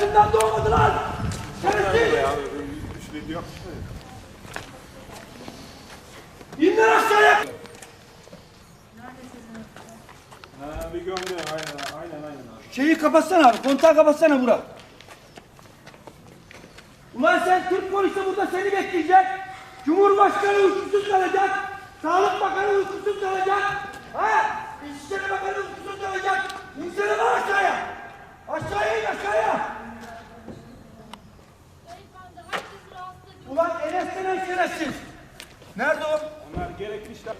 Anasından doğmadı lan. Şerefsiz. İn lan aşağıya. Ha, bir gönder aynen aynen aynen. Şeyi kapatsana abi. Kontağı kapatsana Burak. Ulan sen Türk polisi burada seni bekleyecek. Cumhurbaşkanı uykusuz kalacak. Sağlık Bakanı uykusuz kalacak. Ha? İçişleri Bakanı uykusuz kalacak. Lan aşağıya. Aşağıya. Beyefendi herkes rahatsız ediyor. Ulan Enes denen şerefsiz. Nerede o? Onlar gerekli işler.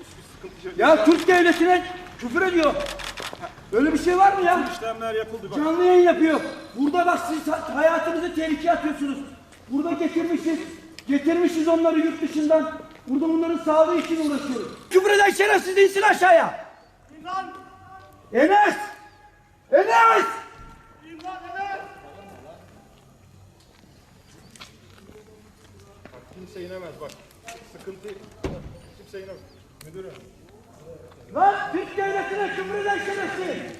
Hiçbir sıkıntı yok. Ya Türk devletine küfür ediyor. Öyle bir şey var mı ya? İşlemler yapıldı bak. Canlı yayın yapıyor. Burada bak siz hayatınızı tehlikeye atıyorsunuz. Burada getirmişiz. Getirmişiz onları yurt dışından. Burada onların sağlığı için uğraşıyoruz. Küfür eden şerefsiz insin aşağıya. Enes! Enes! Kimse inemez bak. Sıkıntı kimse inemez. Müdürüm. Lan Türk devletine küfür eden şerefsiz.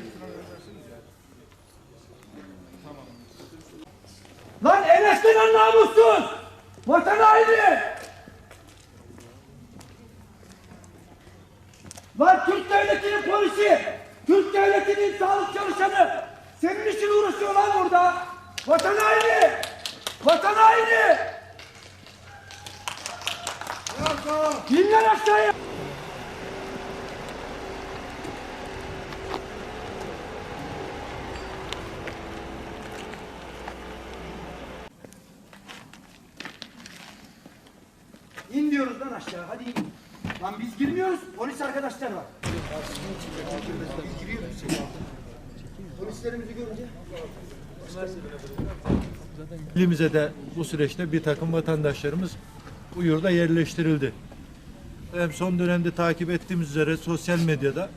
Lan denen namussuz! Vatan haini! Lan Türk devletinin polisi! Türk devletinin sağlık çalışanı! Senin için uğraşıyor lan burada! Vatan haini! Vatan haini! İn lan aşağıya! İn diyoruz lan aşağı hadi in. Lan biz girmiyoruz polis arkadaşlar var. Biz giriyoruz. Polislerimizi görünce. İlimize de bu süreçte bir takım vatandaşlarımız bu yurda yerleştirildi. Hem son dönemde takip ettiğimiz üzere sosyal medyada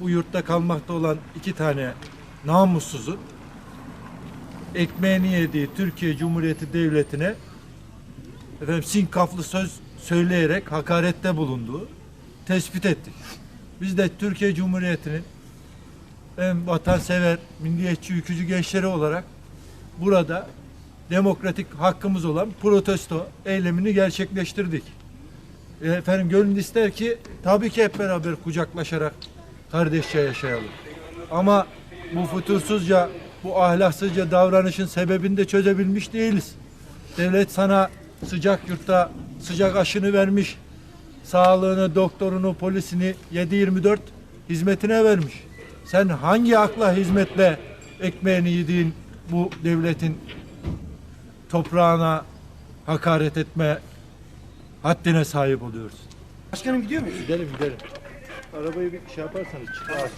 bu yurtta kalmakta olan iki tane namussuzun ekmeğini yediği Türkiye Cumhuriyeti Devleti'ne efendim sinkaflı söz söyleyerek hakarette bulunduğu tespit ettik. Biz de Türkiye Cumhuriyeti'nin hem vatansever, milliyetçi, ülkücü gençleri olarak burada demokratik hakkımız olan protesto eylemini gerçekleştirdik. E, Efendim gönül ister ki tabii ki hep beraber kucaklaşarak kardeşçe yaşayalım. Ama bu fütursuzca, bu ahlaksızca davranışın sebebini de çözebilmiş değiliz. Devlet sana sıcak yurtta sıcak aşını vermiş. Sağlığını, doktorunu, polisini 7-24 hizmetine vermiş. Sen hangi akla hizmetle ekmeğini yediğin bu devletin toprağına hakaret etme haddine sahip oluyorsun. Başkanım gidiyor muyuz? Gidelim gidelim. Arabayı bir şey yaparsanız çıkar çıkalım.